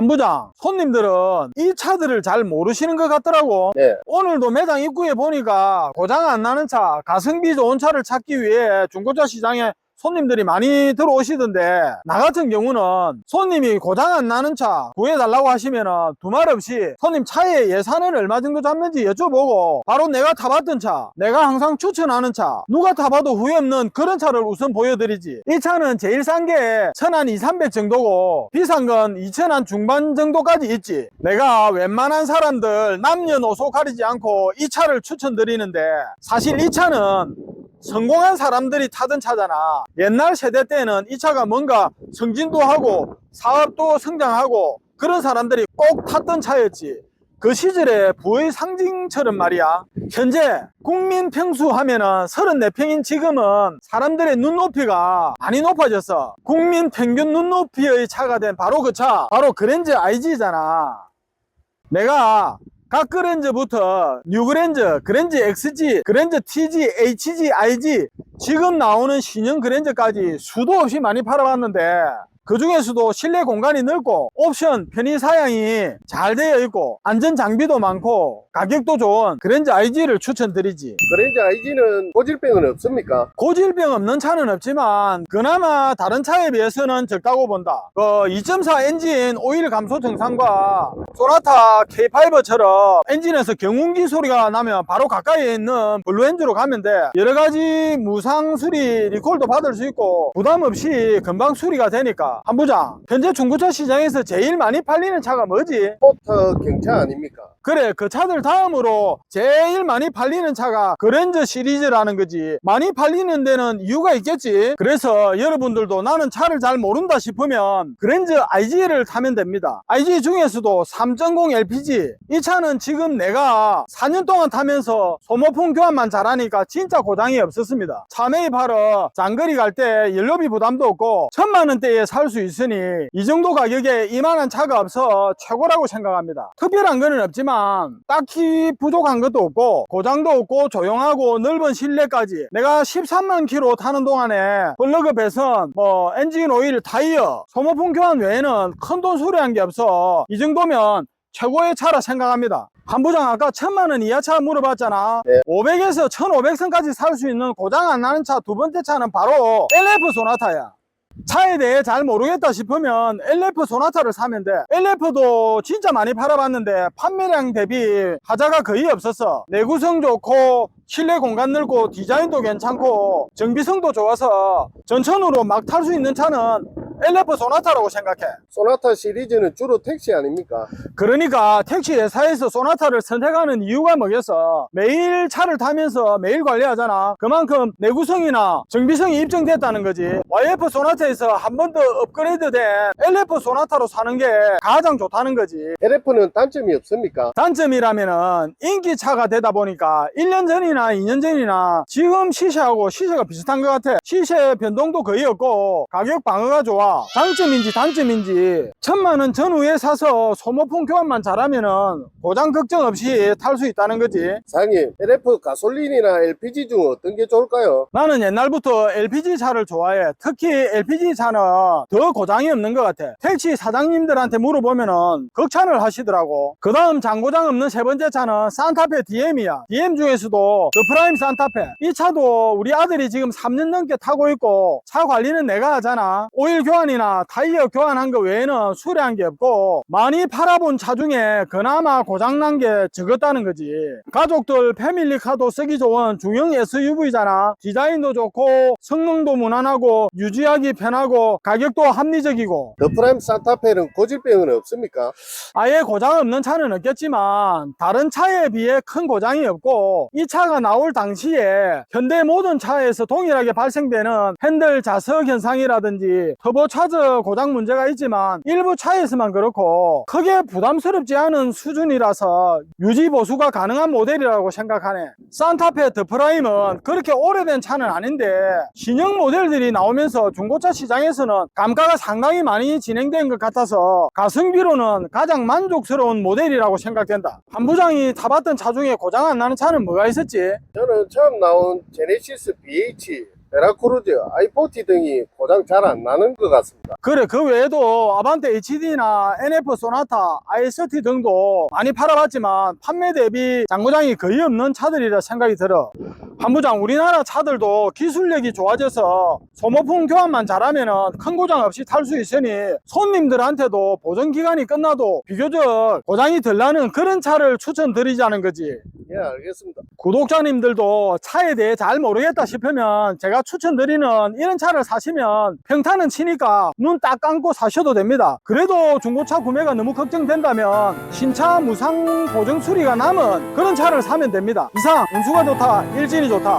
한부장 손님들은 이 차들을 잘 모르시는 것 같더라고 네. 오늘도 매장 입구에 보니까 고장 안 나는 차 가성비 좋은 차를 찾기 위해 중고차 시장에 손님들이 많이 들어오시던데 나 같은 경우는 손님이 고장 안 나는 차 구해달라고 하시면 두말 없이 손님 차의 예산을 얼마 정도 잡는지 여쭤보고 바로 내가 타봤던 차 내가 항상 추천하는 차 누가 타봐도 후회 없는 그런 차를 우선 보여드리지. 이 차는 제일 싼 게 천한 2, 300 정도고 비싼 건 2천한 중반 정도까지 있지. 내가 웬만한 사람들 남녀노소 가리지 않고 이 차를 추천드리는데 사실 이 차는 성공한 사람들이 타던 차잖아. 옛날 세대 때는 이 차가 뭔가 승진도 하고 사업도 성장하고 그런 사람들이 꼭 탔던 차였지. 그 시절의 부의 상징처럼 말이야. 현재 국민 평수 하면은 34평인 지금은 사람들의 눈높이가 많이 높아졌어. 국민 평균 눈높이의 차가 된 바로 그 차. 바로 그랜저 IG잖아. 내가 각 그랜저부터 뉴 그랜저, 그랜저 XG, 그랜저 TG, HG, IG 지금 나오는 신형 그랜저까지 수도 없이 많이 팔아봤는데 그 중에서도 실내 공간이 넓고 옵션 편의 사양이 잘 되어 있고 안전 장비도 많고 가격도 좋은 그랜저 IG를 추천드리지 그랜저 IG는 고질병은 없습니까? 고질병 없는 차는 없지만 그나마 다른 차에 비해서는 적다고 본다. 그 2.4 엔진 오일 감소 증상과 소나타 K5처럼 엔진에서 경운기 소리가 나면 바로 가까이에 있는 블루엔즈로 가면 돼. 여러 가지 무상 수리 리콜도 받을 수 있고 부담 없이 금방 수리가 되니까 한부장 현재 중고차 시장에서 제일 많이 팔리는 차가 뭐지? 포터 경차 아닙니까? 그래 그 차들 다음으로 제일 많이 팔리는 차가 그랜저 시리즈라는 거지. 많이 팔리는 데는 이유가 있겠지. 그래서 여러분들도 나는 차를 잘 모른다 싶으면 그랜저 IG를 타면 됩니다. IG 중에서도 3.0 LPG 이 차는 지금 내가 4년 동안 타면서 소모품 교환만 잘하니까 진짜 고장이 없었습니다. 차 매입하러 장거리 갈 때 연료비 부담도 없고 천만 원대에 살 수 있으니 이 정도 가격에 이만한 차가 없어 최고라고 생각합니다. 특별한 거는 없지만 딱히 부족한 것도 없고 고장도 없고 조용하고 넓은 실내까지. 내가 13만 킬로 타는 동안에 플러그 배선 뭐 엔진 오일 타이어 소모품 교환 외에는 큰 돈 수리한 게 없어. 이 정도면 최고의 차라 생각합니다. 한부장 아까 천만 원 이하 차 물어봤잖아. 네. 500에서 1500선까지 살 수 있는 고장 안 나는 차 두 번째 차는 바로 LF 소나타야 차에 대해 잘 모르겠다 싶으면 LF 소나타를 사면 돼. LF도 진짜 많이 팔아봤는데 판매량 대비 하자가 거의 없었어. 내구성 좋고 실내 공간 넓고 디자인도 괜찮고 정비성도 좋아서 전천으로 막 탈 수 있는 차는 LF 소나타라고 생각해. 소나타 시리즈는 주로 택시 아닙니까? 그러니까 택시 회사에서 소나타를 선택하는 이유가 뭐겠어? 매일 차를 타면서 매일 관리하잖아. 그만큼 내구성이나 정비성이 입증됐다는 거지. YF 소나타에서 한 번 더 업그레이드된 LF 소나타로 사는 게 가장 좋다는 거지. LF는 단점이 없습니까? 단점이라면은 인기차가 되다 보니까 1년 전이나 2년 전이나 지금 시세하고 시세가 비슷한 것 같아. 시세 변동도 거의 없고 가격 방어가 좋아. 장점인지 단점인지 천만 원 전후에 사서 소모품 교환만 잘하면은 고장 걱정 없이 탈 수 있다는 거지. 사장님, LF 가솔린이나 LPG 중 어떤 게 좋을까요? 나는 옛날부터 LPG 차를 좋아해. 특히 LPG 차는 더 고장이 없는 것 같아. 택시 사장님들한테 물어보면은 극찬을 하시더라고. 그 다음 장고장 없는 세 번째 차는 산타페 DM이야. DM 중에서도 더 프라임 산타페. 이 차도 우리 아들이 지금 3년 넘게 타고 있고 차 관리는 내가 하잖아. 오일 교환 이나 타이어 교환한 거 외에는 수리한 게 없고 많이 팔아본 차 중에 그나마 고장난 게 적었다는 거지. 가족들 패밀리카도 쓰기 좋은 중형 SUV잖아. 디자인도 좋고 성능도 무난하고 유지하기 편하고 가격도 합리적이고 더 프라임 산타페는 고질병은 없습니까? 아예 고장 없는 차는 없겠지만 다른 차에 비해 큰 고장이 없고 이 차가 나올 당시에 현대 모든 차에서 동일하게 발생되는 핸들 자석 현상이라든지 터보 차저 고장 문제가 있지만 일부 차에서만 그렇고 크게 부담스럽지 않은 수준이라서 유지 보수가 가능한 모델이라고 생각하네 산타페 더 프라임은 그렇게 오래된 차는 아닌데 신형 모델들이 나오면서 중고차 시장에서는 감가가 상당히 많이 진행된 것 같아서 가성비로는 가장 만족스러운 모델이라고 생각된다. 한 부장이 타봤던 차 중에 고장 안 나는 차는 뭐가 있었지? 저는 처음 나온 제네시스 BH 베라크루즈, i40 등이 고장 잘 안 나는 것 같습니다. 그래 그 외에도 아반떼 HD나 NF 소나타, IST 등도 많이 팔아봤지만 판매 대비 장고장이 거의 없는 차들이라 생각이 들어 한부장 우리나라 차들도 기술력이 좋아져서 소모품 교환만 잘하면 큰 고장 없이 탈 수 있으니 손님들한테도 보증 기간이 끝나도 비교적 고장이 덜 나는 그런 차를 추천드리자는 거지 예, 알겠습니다. 구독자님들도 차에 대해 잘 모르겠다 싶으면 제가 추천드리는 이런 차를 사시면 평타는 치니까 눈 딱 감고 사셔도 됩니다. 그래도 중고차 구매가 너무 걱정된다면 신차 무상 보증 수리가 남은 그런 차를 사면 됩니다. 이상 운수가 좋다, 일진이 좋다.